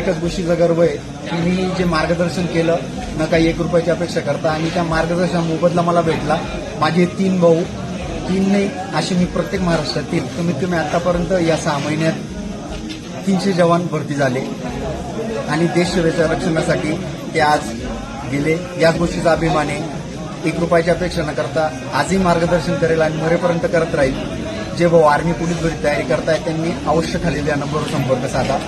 एकच गोष्टीचा गर्व आहे की मी जे मार्गदर्शन केलं न काही एक रुपयाची अपेक्षा करता आणि त्या मार्गदर्शन मोबदला मला भेटला. माझे तीन भाऊ तीन नाही असे मी प्रत्येक महाराष्ट्रातील कमीत कमी आतापर्यंत या सहा महिन्यात तीनशे जवान भरती झाले. आणि देशसेवेच्या रक्षणासाठी ते आज गेले. याच गोष्टीचा अभिमान आहे. एक रुपयाची अपेक्षा न करता आजही मार्गदर्शन करेल आणि मरेपर्यंत करत राहील. जे भाऊ आर्मी पोलीस भरती तयारी करतायत त्यांनी अवश्य खालील या नंबरवर संपर्क साधा.